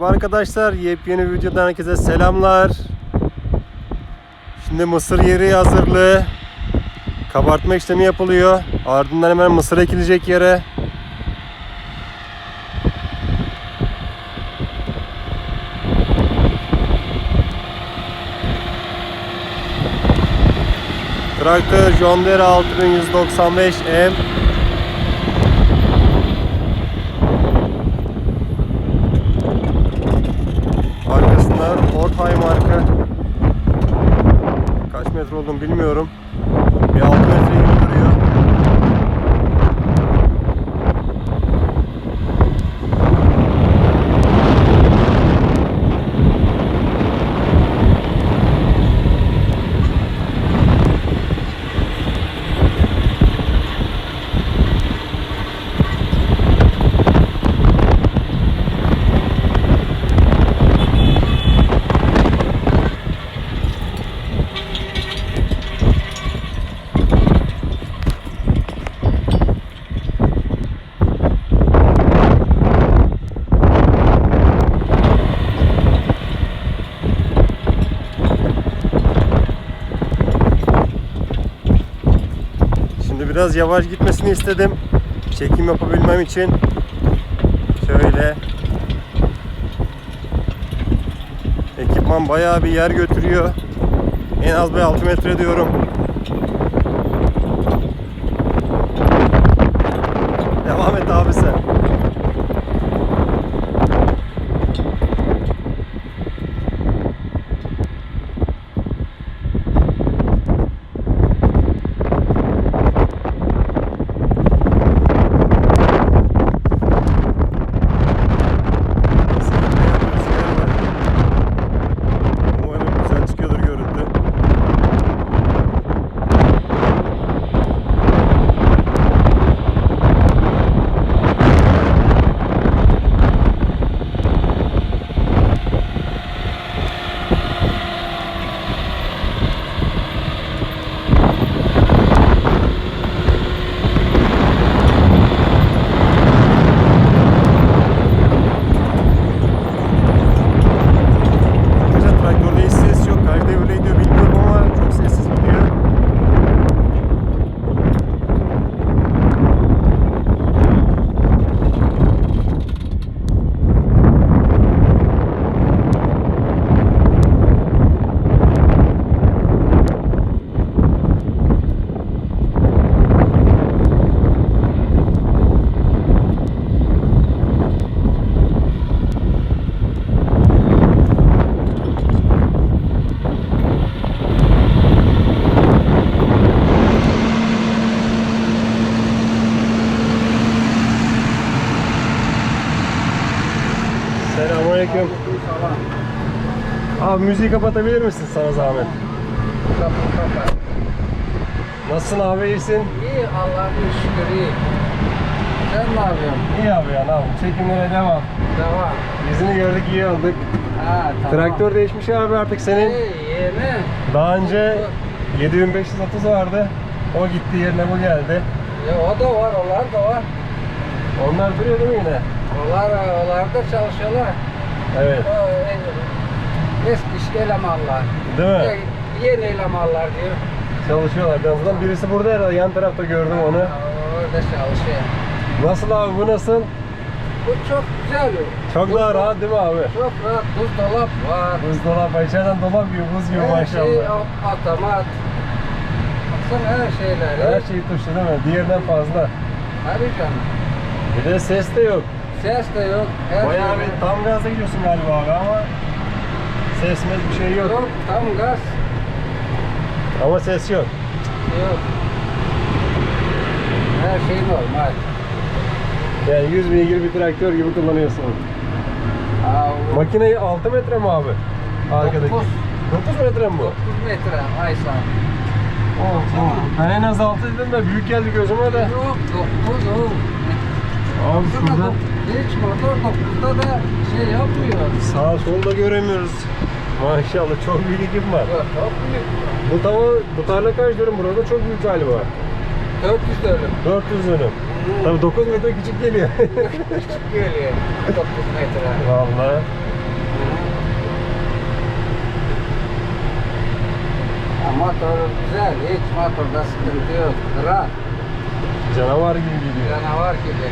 Merhaba arkadaşlar, yepyeni videodan herkese selamlar. Şimdi mısır yeri hazırlığı. Kabartma işlemi yapılıyor. Ardından hemen mısır ekilecek yere. Traktör John Deere 6195M bilmiyorum. Bir 6 metre gibi duruyor. Şimdi biraz yavaş gitmesini istedim. Çekim yapabilmem için. Şöyle. Ekipman bayağı bir yer götürüyor. En az bir 6 metre diyorum. Devam et abi sen. Senin bayağı bir rüzgarı var. Umarım güzel çıkıyordur görüntü. Arkadaşlar traktörde hiç ses yok. Kaç devirle gidiyor bilmiyorum ama çok sessiz gidiyor. Selamünaleyküm. Abi müziği kapatabilir misin sana zahmet? Nasılsın abi iyisin? İyi Allah'ın şükür iyi. Sen ne yapıyorsun? İyi abi ya ne yapalım? Çekimlere devam. Devam. Yüzünü gördük iyi olduk. Ha tamam. Traktör değişmiş abi artık senin. İyi yeni. Daha önce 7530 vardı. O gitti yerine bu geldi. Ya o da var, onlar da var. Onlar duruyor değil mi yine? Onlar, onlar da çalışıyorlar. Evet. O, eski elemanlar. Değil mi? Ya, Yeni elemanlar diyor. Çalışıyorlar. Azından birisi burada herhalde. Yan tarafta gördüm onu. Orada çalışıyor. Nasıl abi bu nasıl? Bu çok güzel. Çok daha rahat değil mi abi? Çok rahat. Buzdolap var. Buzdolabı içeriden dolap gibi buz gibi Her şey maşallah. o- otomat. Baksana her şeyleri. Her şey tuşlu değil mi? Diğerinden fazla. Tabii canım. Bir de ses de yok. Ses de yok. Her Bayağı şey bir tam gazda gidiyorsun galiba abi ama ses mes bir şey yok. Yok, tam gaz. Ama ses yok. Yok. Her şey normal. Yani 100 beygir bir traktör gibi kullanıyorsun. O Makineyi 6 metre mi abi? Arkadaki. Dokuz. 9 metre mi bu? 9 metre Aysa. Oh, Ben en az 6 dedim de büyük geldi gözüme de. Yok 9 o. Abi şurada Hiç motor 9'da da şey yapmıyor. sağ sol da göremiyoruz. Maşallah çok büyük ekip var. Yok, çok büyük. Bu tava, bu tarla kaç dönüm burada çok büyük galiba. 400 dönüm. 400 dönüm. Tabii 9 metre küçük geliyor. Küçük geliyor. 9 metre. Vallahi. Motor güzel. Hiç motorda sıkıntı yok. Rahat. Canavar gibi gidiyor. Canavar gibi.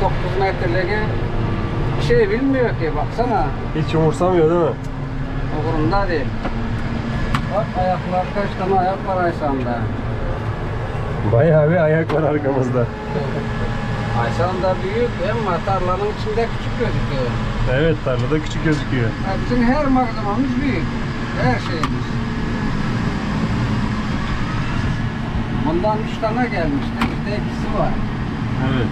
9 metreliğe bir şey bilmiyor ki baksana. Hiç umursamıyor değil mi? Umurumda değil. Bak ayaklar kaç tane ayak var Aysan'da. Bayağı bir ayak var arkamızda. Aysan'da büyük ama tarlanın içinde küçük gözüküyor. Evet tarlada küçük gözüküyor. Ya bizim her malzememiz büyük. Her şeyimiz. Bundan üç tane gelmişti. Bir de ikisi var. Evet.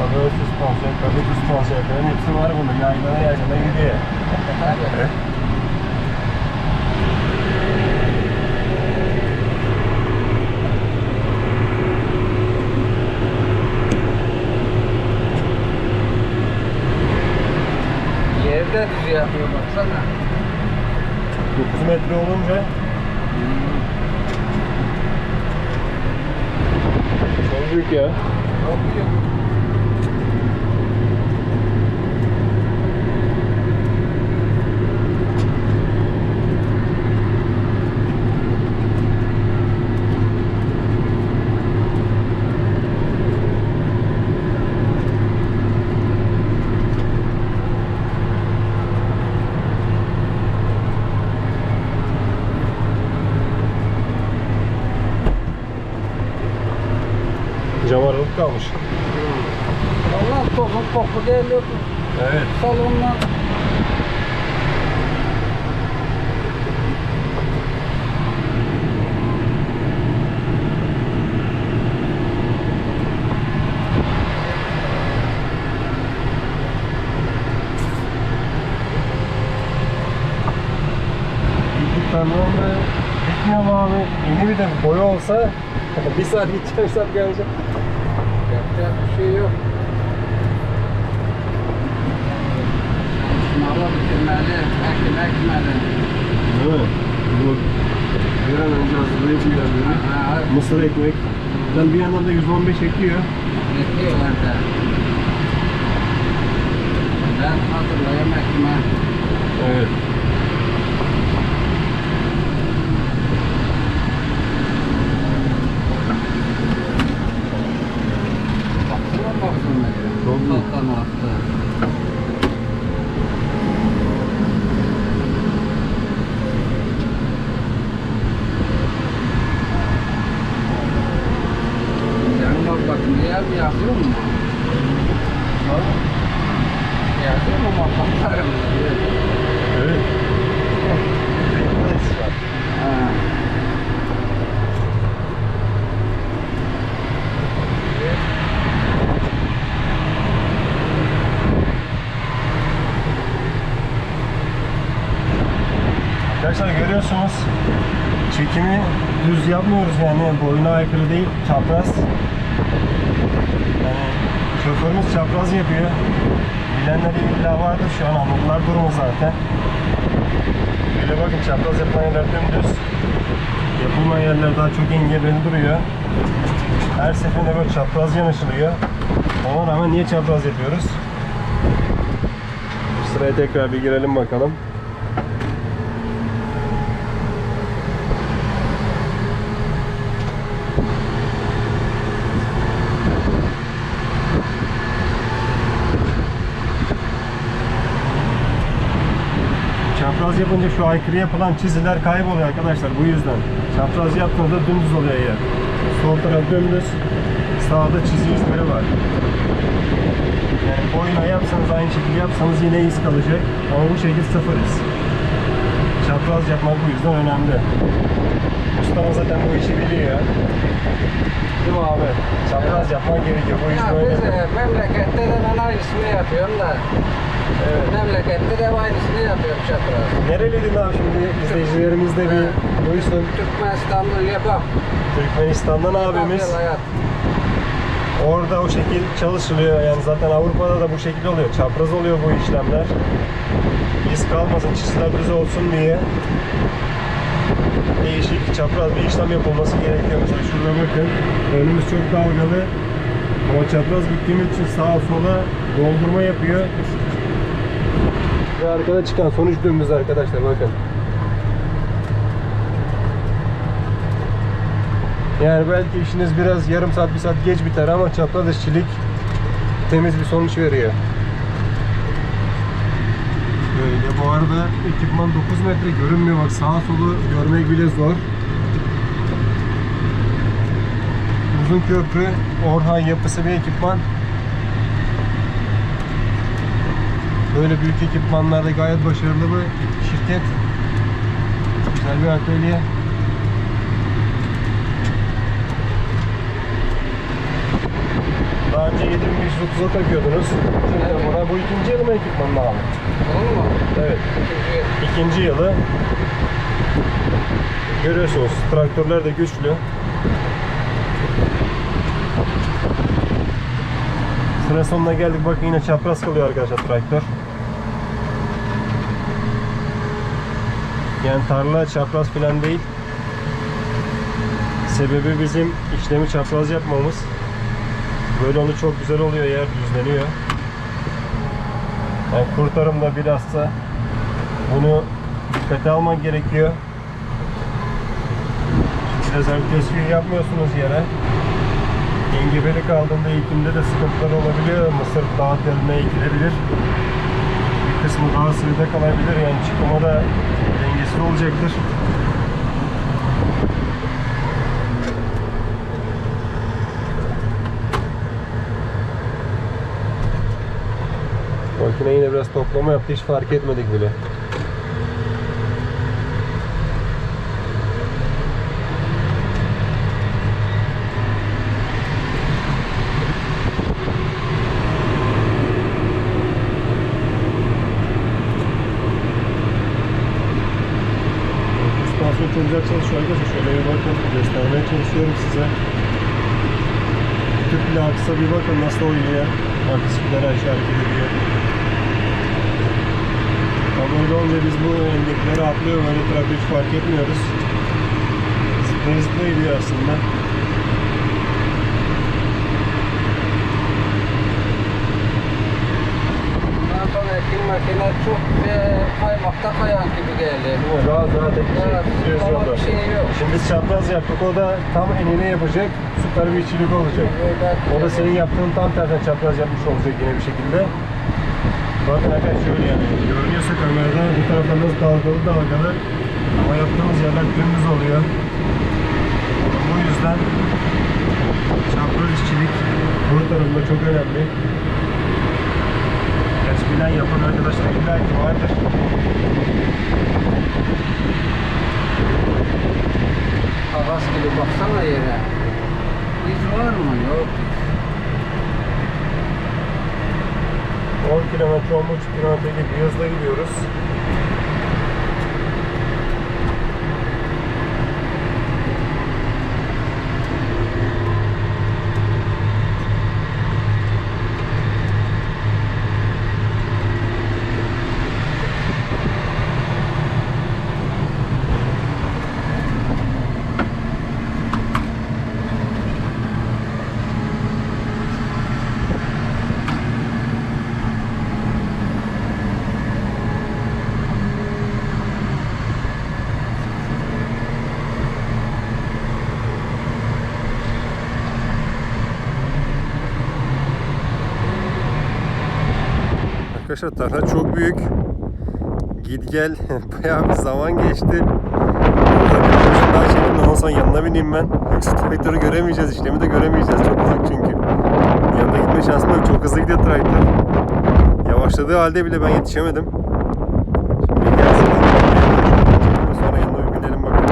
Kadın süspansiyon, kadın süspansiyon falan hepsi var bunda. Yaylana yaylana gidiyor. Yerde düz yapıyor baksana. 9 metre olunca çok büyük ya. Çok büyük. Kalmış. Valla tozun koku geliyor Evet. salondan. Bitmiyor mu abi? Yeni bir de boyu olsa bir saat gideceğim bir saat geleceğim. Yapacak bir şey yok. Sınavla bitirmeli, ekmek ekmeli. Mi? Bu bir an önce hazırlayıp. Ha, Mısır ekmek. Ben bir yandan da 115 ekiyor. Bekliyorlar da. Ben hazırlayayım ekmeği. Evet. Baksana baksana. Çok iyi. Kalkan attı. Sen bak bakın diye bir yazıyor mu? Yazıyor mu bakalım? Evet. Ha. Arkadaşlar görüyorsunuz çekimi düz yapmıyoruz yani boyuna aykırı değil çapraz. Yani şoförümüz çapraz yapıyor. Bilenler illa vardır şu an anladılar durumu zaten. Böyle bakın çapraz yapılan yerler dümdüz. Yapılmayan yerler daha çok engebeli duruyor. Her seferinde böyle çapraz yanaşılıyor. Ona rağmen niye çapraz yapıyoruz? Sıraya tekrar bir girelim bakalım. Çapraz yapınca şu aykırı yapılan çiziler kayboluyor arkadaşlar bu yüzden. Çapraz yaptığında dümdüz oluyor yer. Sol taraf dümdüz, sağda çizi izleri var. Yani boyuna yapsanız aynı şekilde yapsanız yine iz kalacak. Ama bu şekil sıfır iz. Çapraz yapmak bu yüzden önemli. Ustam zaten bu işi biliyor. Değil mi abi? Çapraz yapmak gerekiyor. Bu iş Ya böyle. biz e, memlekette de ben aynısını yapıyorum da. Evet. Memlekette de aynısını yapıyorum çapraz. Nereliydin abi şimdi? İzleyicilerimiz de bir duysun. Türkmenistan'da yapam. Türkmenistan'dan abimiz. Hayat. Orada o şekil çalışılıyor. Yani zaten Avrupa'da da bu şekilde oluyor. Çapraz oluyor bu işlemler. İz kalmasın, çizgiler düz olsun diye değişik çapraz bir işlem yapılması gerekiyor. Mesela şurada bakın önümüz çok dalgalı ama çapraz gittiğimiz için sağa sola doldurma yapıyor. Ve arkada çıkan sonuç dümdüz arkadaşlar bakın. Yani belki işiniz biraz yarım saat bir saat geç biter ama çapraz işçilik temiz bir sonuç veriyor. Böyle bu arada ekipman 9 metre görünmüyor bak sağa solu görmek bile zor. Uzun köprü Orhan yapısı bir ekipman. Böyle büyük ekipmanlarda gayet başarılı bir şirket. Güzel bir atölye. Daha önce 7530'a takıyordunuz. Şimdi buna bu ikinci yılı mı ekipmanını aldı? Olur mu? Evet. İkinci yılı görüyorsunuz traktörler de güçlü. Sıra sonuna geldik. Bakın yine çapraz kalıyor arkadaşlar traktör. Yani tarla çapraz falan değil. Sebebi bizim işlemi çapraz yapmamız. Böyle onu çok güzel oluyor yer düzleniyor. Yani kurtarımda bilhassa bunu dikkate alman gerekiyor. Siz özellikle yapmıyorsunuz yere. Engebeli kaldığında eğitimde de sıkıntılar olabiliyor. Mısır daha derine ekilebilir. Bir kısmı daha sığda kalabilir. Yani çıkıma da dengesiz olacaktır. Makine yine biraz toplama yaptı. Hiç fark etmedik bile. Süspansiyon çok güzel çalışıyor arkadaşlar. Şöyle bakın. Göstermeye çalışıyorum size. Tüple aksa bir bakın nasıl oynuyor. Akısıkları aşağı hareket ediyor. Tam biz bu endekleri atlıyor. Böyle hiç fark etmiyoruz. Zıplaya zıplaya gidiyor aslında. bundan sonra ekim makine çok e, kaymakta kayan gibi geldi. Rahat rahat Evet, ama yolda. bir şey yok. Şimdi biz çapraz yaptık. O da tam enine yapacak. Süper bir içilik olacak. O da senin yaptığın tam tersten çapraz yapmış olacak yine bir şekilde. Bakın arkadaşlar şöyle yani görünüyorsa kamerada bu taraflarımız dalgalı dalgalı ama yaptığımız yerler dümdüz oluyor. Bu yüzden çapraz işçilik bu tarafında çok önemli. Gerçi bilen yapan arkadaşlar illa ki vardır. Havas gibi baksana yere. İz var mı? Yok. 10 kilometre, 10,5 kilometrelik bir hızla gidiyoruz. Arkadaşlar tarla çok büyük. Git gel bayağı bir zaman geçti. Daha çekeyim de ondan sonra yanına bineyim ben. Yoksa traktörü göremeyeceğiz, işlemi de göremeyeceğiz. Çok uzak çünkü. Yanında gitme şansım yok. Çok hızlı gidiyor traktör. Yavaşladığı halde bile ben yetişemedim. Şimdi gelsin. Sonra yanına bir binelim bakalım.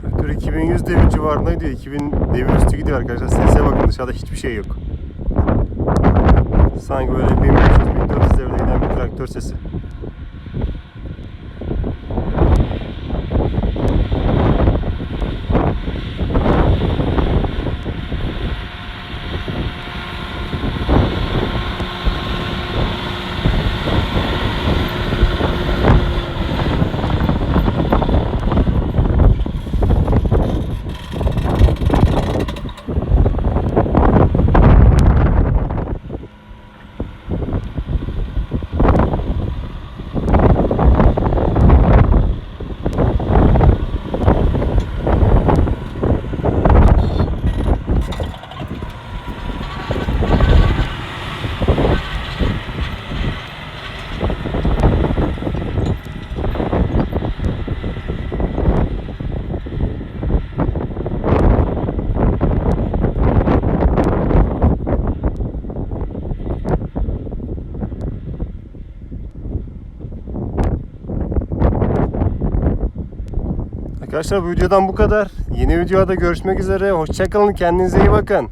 Traktör 2100 devir civarında gidiyor. 2000 devir üstü gidiyor arkadaşlar. Sese bakın dışarıda hiçbir şey yok. Sanki böyle 1500-1400 devirde giden bir traktör sesi. Arkadaşlar bu videodan bu kadar. Yeni videoda görüşmek üzere. Hoşçakalın. Kendinize iyi bakın.